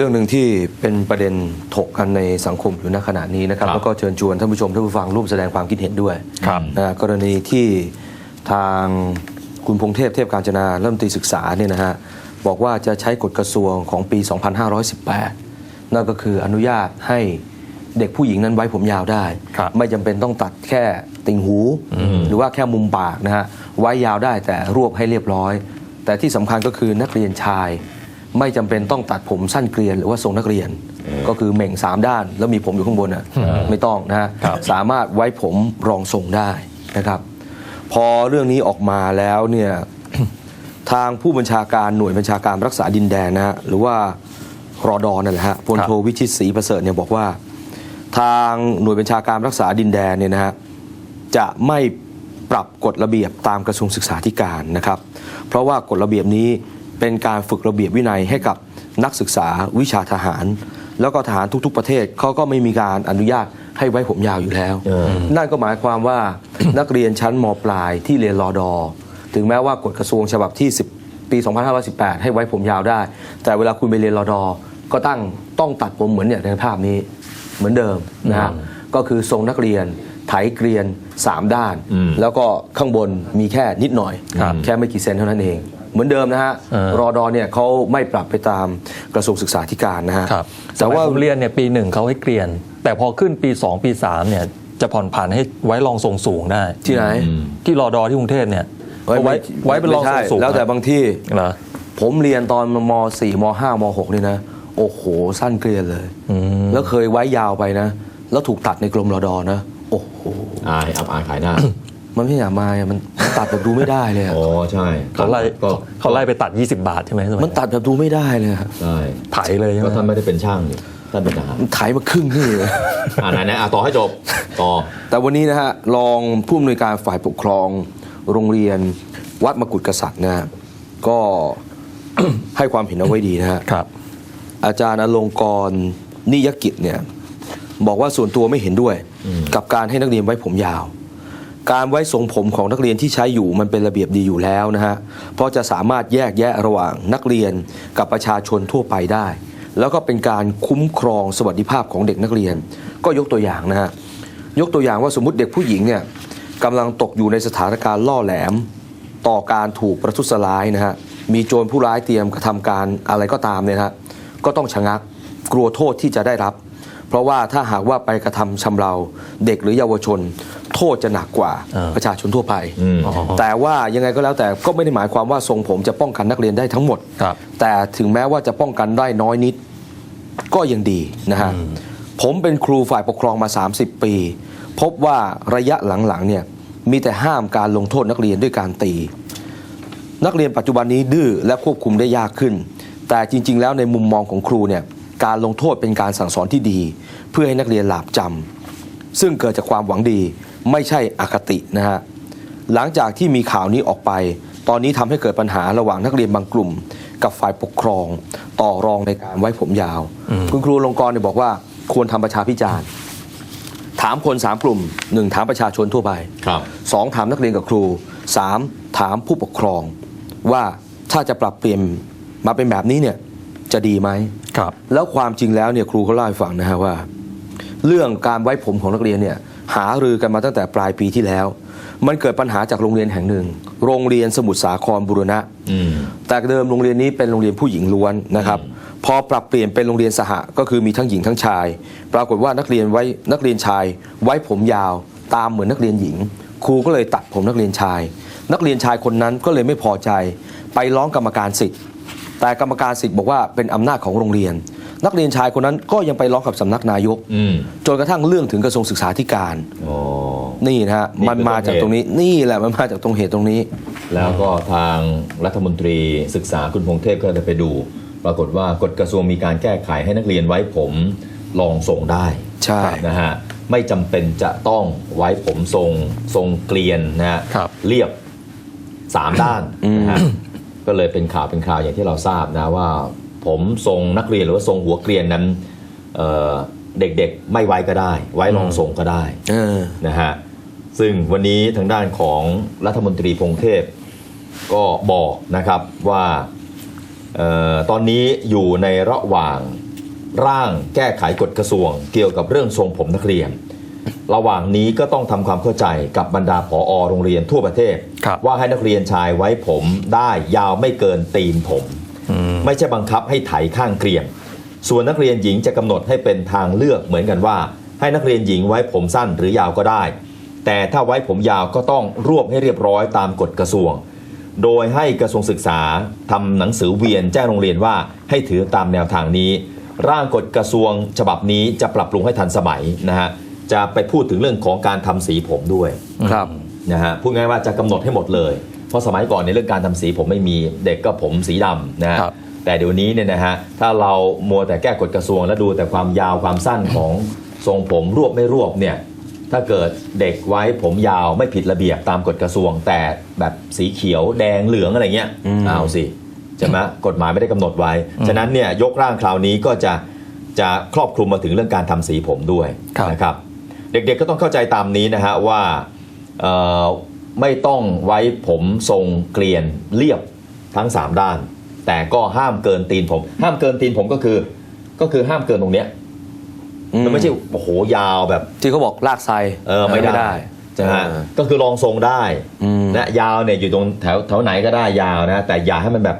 รื่องหนึ่งที่เป็นประเด็นถกกันในสังคมอยู่ณขณะนี้นะครับ ครับ แล้วก็เชิญชวนท่านผู้ชมท่านผู้ฟังร่วมแสดงความคิดเห็นด้วยครับนะกรณีที่ทางคุณพงเทพเทพการจนาเริ่มตรีศึกษาเนี่ยนะฮะบอกว่าจะใช้กฎกระทรวงของปี 2518 นั่นก็คืออนุญาตให้เด็กผู้หญิงนั้นไว้ผมยาวได้ ครับไม่จำเป็นต้องตัดแค่ติ่งหู หรือว่าแค่มุมปากนะฮะไว้ยาวได้แต่รวบให้เรียบร้อย แต่ที่สำคัญก็คือนักเรียนชาย ไม่จำเป็นต้องตัดผมสั้นเกรียนหรือว่าทรงนักเรียน ก็คือเหม่งสามด้านแล้วมีผมอยู่ข้างบนอะไม่ต้องนะฮะครับสามารถไว้ผมรองทรงได้นะครับ พอเรื่องนี้ออกมาแล้วเนี่ยทางผู้บัญชาการหน่วยบัญชาการรักษาดินแดนนะฮะหรือว่ารอดอนั่นแหละฮะพลโทวิชิตศรีประเสริฐเนี่ยบอกว่า ทางหน่วยบัญชาการรักษาดินแดนเนี่ยนะฮะจะไม่ปรับกฎระเบียบตามกระทรวงศึกษาธิการนะครับ เพราะว่ากฎระเบียบนี้ เป็นการฝึกระเบียบวินัยให้กับนักศึกษาวิชาทหาร แล้วก็ทหารทุก ๆ ประเทศเขาก็ไม่มีการอนุญาตให้ไว้ผมยาวอยู่แล้วเออนั่นก็หมายความว่านักเรียนชั้นมปลายที่เรียนรอดอ ถึงแม้ว่ากฎกระทรวงฉบับที่ 10 ปี 2518 ให้ไว้ผมยาวได้ แต่เวลาคุณไปเรียนรอดอ ก็ตั้งต้องตัดผมเหมือนเนี่ยในภาพนี้เหมือนเดิมนะฮะก็คือทรงนักเรียนไถเกรียน 3 ด้านอืมแล้วก็ข้างบนมีแค่นิดหน่อยครับแค่ไม่กี่เซนเท่านั้นเอง เหมือนเดิมนะฮะเออ รอดอเนี่ยเขาไม่ปรับไปตามกระทรวงศึกษาธิการนะฮะครับแต่แต่ว่าว่า ผมเรียนเนี่ยปีหนึ่งเขาให้เกรียน แต่พอขึ้นปี 2 ปี3เนี่ยจะผ่อนผันให้ไว้รองทรงสูงได้ ที่ไหนที่รอดอที่กรุงเทพเนี่ยเขาไว้ไว้เป็นรองทรงสูงไม่ใช่แล้วแต่บางที่ เหรอผมเรียนตอนม .4 ม .5 ม .6 นี่นะ โอ้โห สั้นเกลียนเลยอืมแล้วเคยไว้ยาวไปนะ แล้วถูกตัดในกรมรอดอนะ โอ้โห อายอับอายขายหน้า มันไม่อยากมาอะมันตัดแบบดูไม่ได้เลยอะอ๋อใช่เขาไล่ก็เขาไล่ไปตัด 20 บาทใช่ไหมสยมันตัดแบบดูไม่ได้เลยอะใช่ไถเลยใช่ไหมก็ท่านไม่ได้เป็นช่างนี่ท่านเป็นทหารมันไถมาครึ่งนี่เลย อ่าไหนไหนอะต่อให้จบต่อแต่วันนี้นะฮะรองผู้อำนวยการฝ่ายปกครองโรงเรียนวัดมกุฎกษัตริย์นะฮะก็ ให้ความเห็นเอาไว้ดีนะฮะครับ อาจารย์อลงกรณ์นิยกิจเนี่ยบอกว่าส่วนตัวไม่เห็นด้วยอืมกับการให้นักเรียนไว้ผมยาว การไว้ทรงผมของนักเรียนที่ใช้อยู่มันเป็นระเบียบดีอยู่แล้วนะฮะ เพราะจะสามารถแยกแยะระหว่างนักเรียนกับประชาชนทั่วไปได้ แล้วก็เป็นการคุ้มครองสวัสดิภาพของเด็กนักเรียน ก็ยกตัวอย่างนะฮะ ยกตัวอย่างว่าสมมติเด็กผู้หญิงเนี่ยกำลังตกอยู่ในสถานการณ์ล่อแหลม ต่อการถูกประทุษร้ายนะฮะ มีโจรผู้ร้ายเตรียมกระทำการอะไรก็ตามเนี่ยนะฮะก็ต้องชะงักกลัวโทษที่จะได้รับ เพราะว่าถ้าหากว่าไปกระทำชำเราเด็กหรือเยาวชน ทษจะหนักกว่าอ่าประชาชนทั่วไปอืมอ๋อแต่ว่ายังไงก็แล้วแต่ก็ไม่ได้หมายความว่าทรงผมจะป้องกันนักเรียนได้ทั้งหมดครับแต่ถึงแม้ว่าจะป้องกันได้น้อยนิดก็ยังดีนะฮะผมเป็นครูฝ่ายปกครองมา 30 ปี พบว่าระยะหลังๆเนี่ยมีแต่ห้ามการลงโทษนักเรียนด้วยการตี นักเรียนปัจจุบันนี้ดื้อและควบคุมได้ยากขึ้น แต่จริง ๆ แล้วในมุมมองของครูเนี่ยการลงโทษเป็นการสั่งสอนที่ดี เพื่อให้นักเรียนหลาบจำซึ่งเกิดจากความหวังดี ไม่ใช่อคตินะฮะหลังจากที่มีข่าวนี้ออกไป ตอนนี้ทำให้เกิดปัญหาระหว่างนักเรียนบางกลุ่ม กับฝ่ายปกครอง ต่อรองในการไว้ผมยาว คุณครูลงกรณ์เนี่ยบอกว่าควรทำประชาพิจารณ์ถามคนสามกลุ่มหนึ่งถามประชาชนทั่วไปครับสองถามนักเรียนกับครูสามถามผู้ปกครอง ว่าถ้าจะปรับเปลี่ยนมาเป็นแบบนี้เนี่ยจะดีไหมครับ แล้วความจริงแล้วเนี่ยครูเขาเล่าให้ฟังนะฮะว่า เรื่องการไว้ผมของนักเรียนเนี่ย หารือกันมาตั้งแต่ปลายปีที่แล้ว มันเกิดปัญหาจากโรงเรียนแห่งหนึ่ง โรงเรียนสมุทรสาครบุรณะอืมแต่เดิมโรงเรียนนี้เป็นโรงเรียนผู้หญิงล้วนนะครับพอปรับเปลี่ยนเป็นโรงเรียนสหะก็คือมีทั้งหญิงทั้งชาย ปรากฏว่านักเรียนไว้นักเรียนชายไว้ผมยาวตามเหมือนนักเรียนหญิง ครูก็เลยตัดผมนักเรียนชาย นักเรียนชายคนนั้นก็เลยไม่พอใจ ไปร้องกรรมการสิทธิ์ แต่กรรมการสิทธิ์บอกว่าเป็นอำนาจของโรงเรียน นักเรียนชายคนนั้นก็ยังไปร้องกับสำนักนายก อืม จนกระทั่งเรื่องถึงกระทรวงศึกษาธิการ อ๋อ นี่นะฮะนี่คือมันมาจากตรงนี้นี่แหละมันมาจากตรงเหตุตรงนี้ แล้วก็ทางรัฐมนตรีศึกษาคุณพงเทพก็เลยไปดู ปรากฏว่ากฎกระทรวงมีการแก้ไขให้นักเรียนไว้ผมลองส่งได้ใช่ นะฮะไม่จำเป็นจะต้องไว้ผมทรงทรงเกลียนนะฮะครับ เรียบสามด้านนะฮะ ก็เลยเป็นข่าวเป็นข่าวอย่างที่เราทราบนะว่าผมทรงนักเรียนหรือว่าทรงหัวเกรียนนั้นเเด็กๆไม่ไว้ก็ได้ ไว้รองทรงก็ได้นะฮะซึ่งวันนี้ทางด้านของรัฐมนตรีพงเทพก็บอกนะครับว่าออตอนนี้อยู่ในระหว่างร่างแก้ไขกฎกระทรวงเกี่ยวกับเรื่องทรงผมนักเรียน ระหว่างนี้ก็ต้องทำความเข้าใจกับบรรดาผอโรงเรียนทั่วประเทศครับว่าให้นักเรียนชายไว้ผมได้ยาวไม่เกินตีนผมอืมไม่ใช่บังคับให้ไถข้างเกรียม ส่วนนักเรียนหญิงจะกำหนดให้เป็นทางเลือกเหมือนกันว่า ให้นักเรียนหญิงไว้ผมสั้นหรือยาวก็ได้ แต่ถ้าไว้ผมยาวก็ต้องรวบให้เรียบร้อยตามกฎกระทรวง โดยให้กระทรวงศึกษาทำหนังสือเวียนแจ้งโรงเรียนว่าให้ถือตามแนวทางนี้ ร่างกฎกระทรวงฉบับนี้จะปรับปรุงให้ทันสมัยนะฮะ จะไปพูดถึงเรื่องของการทำสีผมด้วยครับนะฮะพูดง่ายๆว่าจะกำหนดให้หมดเลย เพราะสมัยก่อนในเรื่องการทำสีผมไม่มีเด็กก็ผมสีดำนะฮะครับแต่เดี๋ยวนี้เนี่ยนะฮะถ้าเรามัวแต่แก้กฎกระทรวง แล้วดูแต่ความยาวความสั้นของทรงผมรวบไม่รวบเนี่ยถ้าเกิดเด็กไว้ผมยาวไม่ผิดระเบียบตามกฎกระทรวง แต่แบบสีเขียวแดงเหลืองอะไรเงี้ยอืมเอาสิใช่ไหมกฎหมายไม่ได้กำหนดไว้ ฉะนั้นเนี่ยยกร่างคราวนี้ก็จะจะครอบคลุมมาถึงเรื่องการทำสีผมด้วยครับนะครับ เด็กๆก็ต้องเข้าใจตามนี้นะฮะว่าเอ่อไม่ต้องไว้ผมทรงเกลียนเรียบทั้ง 3 ด้าน แต่ก็ห้ามเกินตีนผม ห้ามเกินตีนผมก็คือ ก็คือห้ามเกินตรงเนี้ยอืมมันไม่ใช่โอ้โหยาวแบบที่เขาบอกลากไซเออไม่ได้ใช่ไหมเออก็คือลองทรงได้อืมนะยาวเนี่ยอยู่ตรงแถวแถวไหนก็ได้ยาวนะ แต่อย่าให้มันแบบ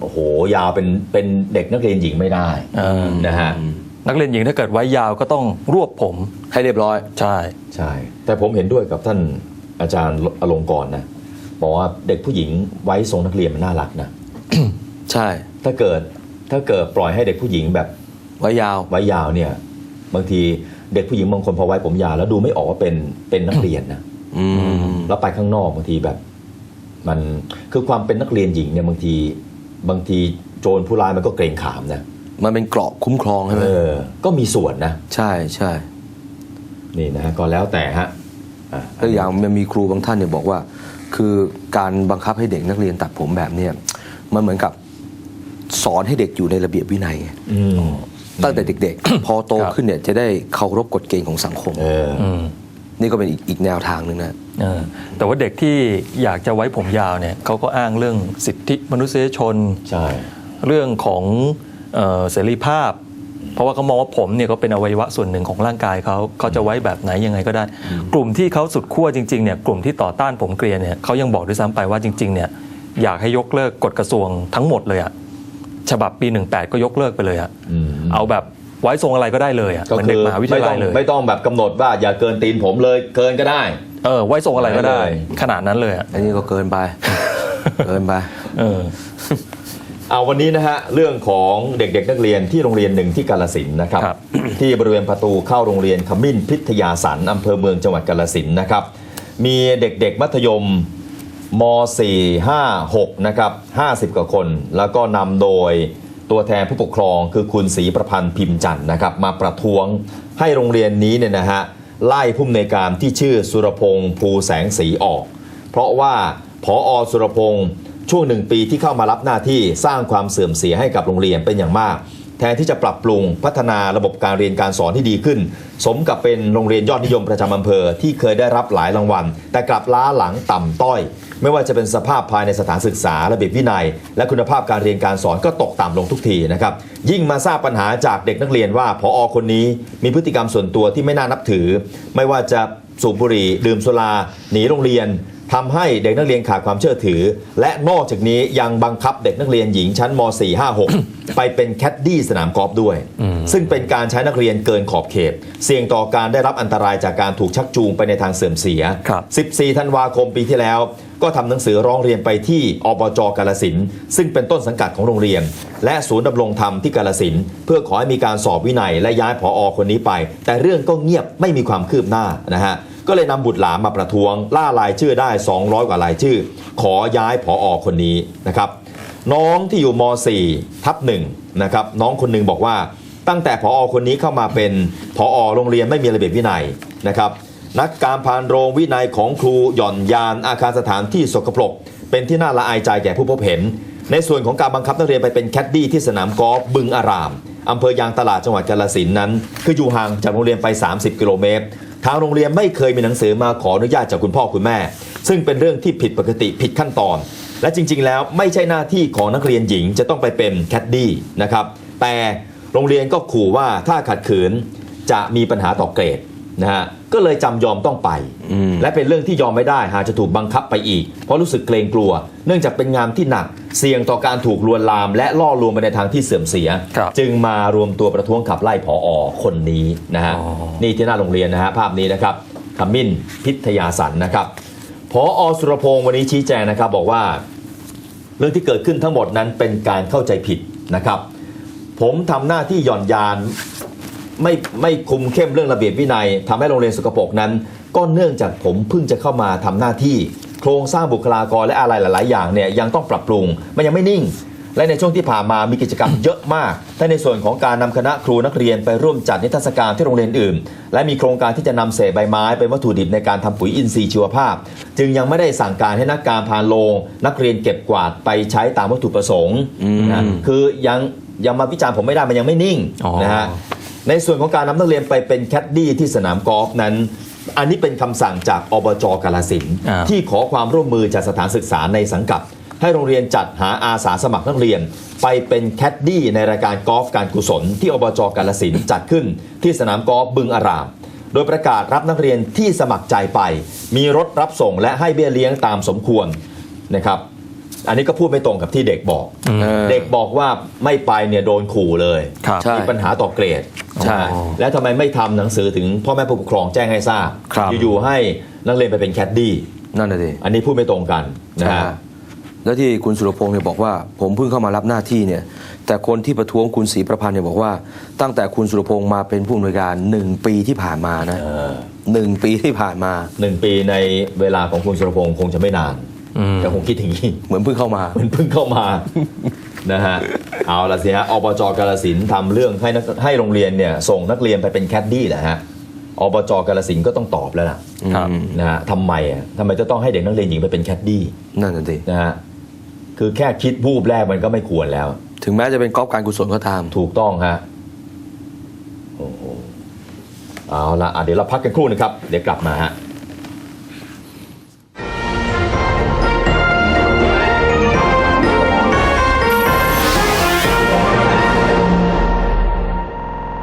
โอ้โหยาวเป็นเป็นเด็กนักเรียนหญิงไม่ได้เออนะฮะ นักเรียนหญิงถ้าเกิดไว้ยาวก็ต้องรวบผม ให้เรียบร้อย ใช่ ใช่ แต่ผมเห็นด้วยกับท่านอาจารย์อลงกรณ์นะบอกว่าเด็กผู้หญิงไว้ทรงนักเรียนมันน่ารักนะ ใช่ ถ้าเกิดถ้าเกิดปล่อยให้เด็กผู้หญิงแบบไว้ยาวไว้ยาวเนี่ย บางทีเด็กผู้หญิงบางคนพอไว้ผมยาวแล้วดูไม่ออกว่าเป็นเป็นนักเรียนนะอืมแล้วไปข้างนอกบางทีแบบ มันคือความเป็นนักเรียนหญิงเนี่ยบางที บางทีโจรผู้ร้ายมันก็เกรงขามนะ มันเป็นเกราะคุ้มครองใช่ไหมเออ ก็มีส่วนนะ ใช่ใช่นี่นะฮะก็แล้วแต่ฮะอะแล้วอย่างมันมีครูบางท่านเนี่ยบอกว่า คือการบังคับให้เด็กนักเรียนตัดผมแบบเนี้ยมันเหมือนกับสอนให้เด็กอยู่ในระเบียบวินัยไงอืมตั้งแต่เด็กๆ พอโตครับขึ้นเนี่ยจะได้เคารพกฎเกณฑ์ของสังคมเอออืมนี่ก็เป็นอีกอีกแนวทางหนึ่งนะเออแต่ว่าเด็กที่อยากจะไว้ผมยาวเนี่ยเขาก็อ้างเรื่องสิทธิมนุษยชน ใช่ เรื่องของ เอ่อเสรีภาพ เพราะว่าเขามองว่าผมเนี่ยก็เป็นอวัยวะส่วนหนึ่งของร่างกายเขาเขาจะไว้แบบไหนยังไงก็ได้ กลุ่มที่เขาสุดขั้วจริงๆเนี่ยกลุ่มที่ต่อต้านผมเกลียนเนี่ยเขายังบอกด้วยซ้ำไปว่าจริงๆเนี่ยอยากให้ยกเลิกกฎกระทรวงทั้งหมดเลยอะฉบับปี 18 ก็ยกเลิกไปเลยอะอืมเอาแบบไว้ทรงอะไรก็ได้เลยอะก็เหมือนคืเด็กอมหาวิทไม่ยาต้ลัอยงเลยไม่ต้องแบบกำหนดว่าอย่าเกินตีนผมเลยเกินก็ได้ เออ ไว้ทรงอะไรก็ได้ได้เลยขนาดนั้นเลยอะอันนี้ก็เกินไป เกินไป เออ เอาวันนี้นะฮะเรื่องของเด็กๆนักเรียนที่โรงเรียนหนึ่งที่กาลสินธุ์นะครับครับ ที่บริเวณประตูเข้าโรงเรียนขมิ้นพิทยาสันอำเภอเมืองจังหวัดกาลสินธุ์นะครับ มีเด็กๆมัธยมม 4 5 6นะครับ50 กว่าคน แล้วก็นำโดยตัวแทนผู้ปกครองคือคุณศรีประพันธ์พิมพ์จันทร์นะครับ มาประท้วงให้โรงเรียนนี้เนี่ยนะฮะไล่ผู้อำนวยการที่ชื่อสุรพงษ์ภูแสงสีออก เพราะว่าพออสุรพงษ์ ช่วงหนึ่งปีที่เข้ามารับหน้าที่สร้างความเสื่อมเสียให้กับโรงเรียนเป็นอย่างมาก แทนที่จะปรับปรุงพัฒนาระบบการเรียนการสอนที่ดีขึ้น สมกับเป็นโรงเรียนยอดนิยมประจำอำเภอที่เคยได้รับหลายรางวัล แต่กลับล้าหลังต่ำต้อย ไม่ว่าจะเป็นสภาพภายในสถานศึกษาระเบียบวินัย และคุณภาพการเรียนการสอนก็ตกต่ำลงทุกทีนะครับยิ่งมาทราบปัญหาจากเด็กนักเรียนว่าพออคนนี้มีพฤติกรรมส่วนตัวที่ไม่น่านับถือ ไม่ว่าจะสูบบุหรี่ดื่มสุราหนีโรงเรียน ทำให้เด็กนักเรียนขาดความเชื่อถือ และนอกจากนี้ยังบังคับเด็กนักเรียนหญิงชั้นม .4 5 6 ไปเป็นแคดดี้สนามกอล์ฟด้วย ซึ่งเป็นการใช้นักเรียนเกินขอบเขต เสี่ยงต่อการได้รับอันตรายจากการถูกชักจูงไปในทางเสื่อมเสียครับ14 ธันวาคมปีที่แล้ว ก็ทำหนังสือร้องเรียนไปที่อบจกาลสินธุ์ซึ่งเป็นต้นสังกัดของโรงเรียน และศูนย์ดำรงธรรมที่กาลสินธุ์เพื่อขอให้มีการสอบวินัยและย้ายผออคนนี้ไป แต่เรื่องก็เงียบไม่มีความคืบหน้านะฮะ ก็เลยนำบุตรหลานมาประท้วง ล่ารายชื่อได้ 200 กว่ารายชื่อ ขอย้ายผออคนนี้นะครับ น้องที่อยู่ม .4 ทับหนึ่งนะครับน้องคนหนึ่งบอกว่าตั้งแต่ผออคนนี้เข้ามาเป็นผอโรงเรียนไม่มีระเบียบวินัยนะครับนักการพานโรงวินัยของครูหย่อนยานอาคารสถานที่สกปรกเป็นที่น่าละอายใจแก่ผู้พบเห็น ในส่วนของการบังคับนักเรียนไปเป็นแคดดี้ที่สนามกอล์ฟบึงอารามอำเภอยางตลาดจังหวัดกาฬสินธุ์นั้น คืออยู่ห่างจากโรงเรียนไป 30 กิโลเมตร ทางโรงเรียนไม่เคยมีหนังสือมาขออนุญาตจากคุณพ่อคุณแม่ ซึ่งเป็นเรื่องที่ผิดปกติผิดขั้นตอน และจริง ๆ แล้วไม่ใช่หน้าที่ของนักเรียนหญิงจะต้องไปเป็นแคดดี้นะครับแต่โรงเรียนก็ขู่ว่าถ้าขัดขืนจะมีปัญหาต่อเกรดนะฮะ ก็เลยจำยอมต้องไปอืมและเป็นเรื่องที่ยอมไม่ได้หากจะถูกบังคับไปอีก เพราะรู้สึกเกรงกลัว เนื่องจากเป็นงานที่หนัก เสี่ยงต่อการถูกลวนลาม และล่อลวงไปในทางที่เสื่อมเสียครับจึงมารวมตัวประท้วงขับไล่ผออคนนี้นะฮะอ๋อนี่ที่หน้าโรงเรียนนะฮะภาพนี้นะครับขมิ้นพิทยาสันนะครับผออสุรพงศ์วันนี้ชี้แจงนะครับบอกว่า เรื่องที่เกิดขึ้นทั้งหมดนั้นเป็นการเข้าใจผิดนะครับ ผมทำหน้าที่หย่อนยาน ไม่ไม่คุมเข้มเรื่องระเบียบวินัยทำให้โรงเรียนสกปรกนั้น ก็เนื่องจากผมเพิ่งจะเข้ามาทำหน้าที่ โครงสร้างบุคลากรและอะไรหลาย ๆ อย่างเนี่ยยังต้องปรับปรุงมันยังไม่นิ่ง และในช่วงที่ผ่านมามีกิจกรรมเยอะมากทั้งในส่วนของการนำคณะครูนักเรียนไปร่วมจัดนิทรรศการที่โรงเรียนอื่น และมีโครงการที่จะนำเศษใบไม้เป็นวัตถุดิบในการทำปุ๋ยอินทรีย์ชีวภาพ จึงยังไม่ได้สั่งการให้นักการพานโรงนักเรียนเก็บกวาดไปใช้ตามวัตถุประสงค์นะคือยังยังมาวิจารณ์ผมไม่ได้มันยังไม่นิ่งนะฮะ ในส่วนของการนำนักเรียนไปเป็นแคดดี้ที่สนามกอล์ฟนั้น อันนี้เป็นคำสั่งจากอบจกาลสินธุ์อ่า ที่ขอความร่วมมือจากสถานศึกษาในสังกัด ให้โรงเรียนจัดหาอาสาสมัครนักเรียน ไปเป็นแคดดี้ในรายการกอล์ฟการกุศล ที่อบจกาลสินธุ์จัดขึ้นที่สนามกอล์ฟบึงอาราม โดยประกาศรับนักเรียนที่สมัครใจไป มีรถรับส่งและให้เบี้ยเลี้ยงตามสมควรนะครับ อันนี้ก็พูดไม่ตรงกับที่เด็กบอกเออเด็กบอกว่าไม่ไปเนี่ยโดนขู่เลยครับใช่มีปัญหาต่อเกรดใช่นะฮะแล้วทำไมไม่ทำหนังสือถึงพ่อแม่ผู้ปกครองแจ้งให้ทราบครับอยู่ๆให้นักเรียนไปเป็นแคดดี้นั่นน่ะสิอันนี้พูดไม่ตรงกันนะใช่ฮะแล้วที่คุณสุรพงศ์เนี่ยบอกว่า ผมเพิ่งเข้ามารับหน้าที่เนี่ยแต่คนที่ประท้วงคุณศรีประพันธ์เนี่ยบอกว่า ตั้งแต่คุณสุรพงศ์มาเป็นผู้อำนวยการหนึ่งปีที่ผ่านมานะเออหนึ่งปีที่ผ่านมาหนึ่งปีในเวลาของคุณสุรพงศ์คงจะไม่นาน อืมแต่คงคิดถึงนี้เหมือนเพิ่งเข้ามามันเพิ่งเข้ามานะฮะเอาละสิฮะอบจกาลสินธุ์ทำเรื่องให้นักให้โรงเรียนเนี่ยส่งนักเรียนไปเป็นแคดดี้แหละฮะอบจกาลสินธุ์ก็ต้องตอบแล้วล่ะครับนะฮะทำไมอะทำไมจะต้องให้เด็กนักเรียนหญิงไปเป็นแคดดี้นั่นน่ะสินะฮะคือแค่คิดวูบแรกมันก็ไม่ควรแล้ว ถึงแม้จะเป็นกอล์ฟการกุศลก็ตามถูกต้องฮะโอ้โหเอาละอะเดี๋ยวเราพักกันครู่นะครับ เดี๋ยวกลับมาฮะ